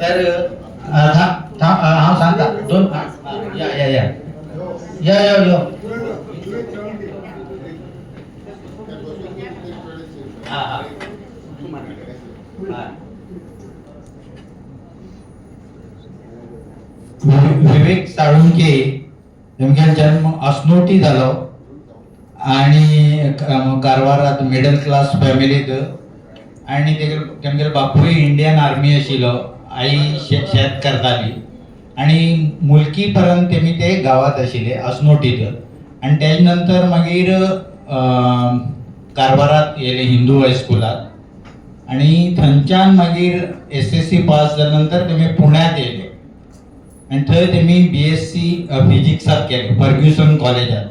तर हा सांगता. दोन या या या. या या विवेक साळुंके तेमगे जन्म अस्नोटी झालो आणि कारवारात मिडल क्लास फॅमिलीत आणि तेगे- तेमगेलो बापूय इंडियन आर्मी आशिल्लो आई शेत शेत करताली. आणि मुलकीपर्यंत तेमी ते गावात आशिल्ले असनोटीत. आणि तेज नंतर मागीर अं, येले येयले हिंदू हायस्कुलात आणि थंयच्यान मागीर एस एस सी पास जाल्या नंतर तेमी पुण्यात येयले आणि थंय तेमी बी एस सी फिजिक्सात केले फर्ग्युसन कॉलेजात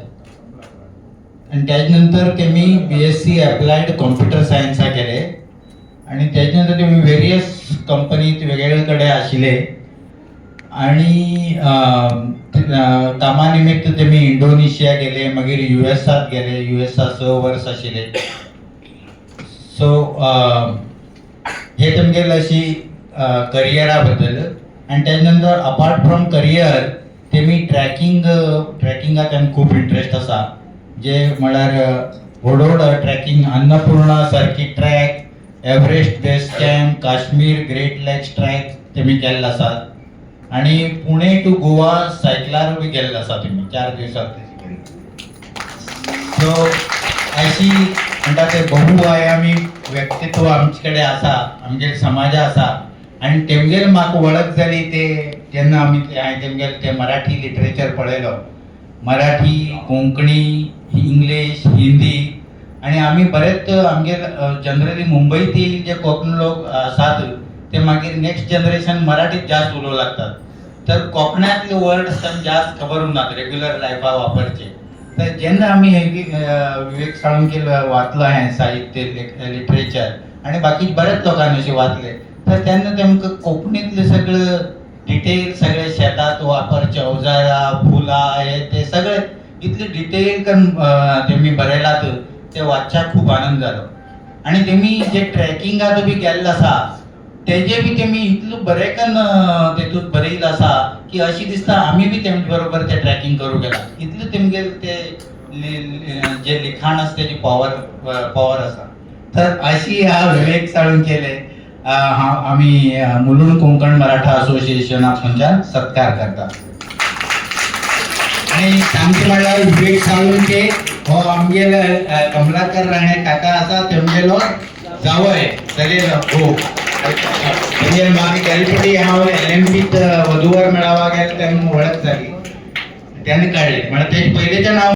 आणि त्याच्या नंतर तेमी B S C applied computer सायन्सा केले. आणि त्याच्यानंतर नंतर तेमी वेरियस कंपनीत वेगवेगळे कडे आशिल्ले आणि कामानिमित्त ते- मी निमित्त तेमी इंडोनेशिया गेले मागीर यू एसात गेले यू एसा स वर्स आशिल्ले सो हे तुमगेल म्हणजे अशी करियरा बद्दल आणि त्याच्यानंतर अपार्ट फ्रॉम करियर तेमी ट्रॅकिंग ट्रॅकिंगात खूप खूब इंटरेस्ट आसा जे म्हळ्यार व्हड व्हड ट्रॅकिंग अन्नपूर्णा सारकी trek Everest base camp Kashmir great lakes trek तेमी केल्ले आसात आणि पुणे टू गोवा सायकलार बी गेल्ले आसा तेमी चार दिवसात. सो अशी म्हणटा ते बहुआयामी व्यक्तित्व आमचे कडेन आसा आमचे समाज आसा आनी तेमगेर म्हाका वळख जाली ते जेन्ना आमी हांवें तेमगेर ते मराठी लिटरेचर पळयलो. मराठी कोंकणी इंग्लीश हिंदी आणि आमी बरेच आमगेर जनरली मुंबईतील जे कोंकणी लोक आसात ते मागीर नेक्स्ट जनरेशन मराठीत जास्त उलोवंक लागतात. तर कोंकणातले वर्ड्स तांकां जास्त खबर उरनात रेग्युलर लायफा वापरचे. तर जेन्ना आमी हे विवेक साळुंके वाचलो हांवें साहित्य लिटरेचर आणि बाकी बरेच लोकांनी अशें वाचले तर तेन्ना तेमकां कोंकणीतलें सगळं डिटेल सगळे शेतात वापरचे अवजारां फुलां हे ते सगळे इतले डिटेल करून तेमी बरयलात ते वाचच्याक खूब आनंद जालो आणि तेमी जे ट्रॅकिंगात बी गेल्ले आसा तेजे बी तेमी इतलो बरेकन तेतूत तेतूंत आसा की अशी दिसता आमी बी तेमचे बरोबर ते ट्रॅकिंग करूंक गेला. इतलो तेमगेर ते जे लिखाण आसा तेजी पॉवर पॉवर आसा तर अशी हा विवेक साळून केले. हांव आमी मुलुंड कोंकण मराठा असोसिएशनाक थंयच्यान सत्कार करता आणि सांगचे म्हणल्यार विवेक साळुंके हो आमगे कमलाकर राणे काका असा तेमगेलो जावय सगळे हो. म्हणजे मागे गलपटी हांव एल एम पीत वधूवर मेळावा गेलो तेन्ना वळख जाली त्याने काढले. म्हणजे ते पहिलेचे नाव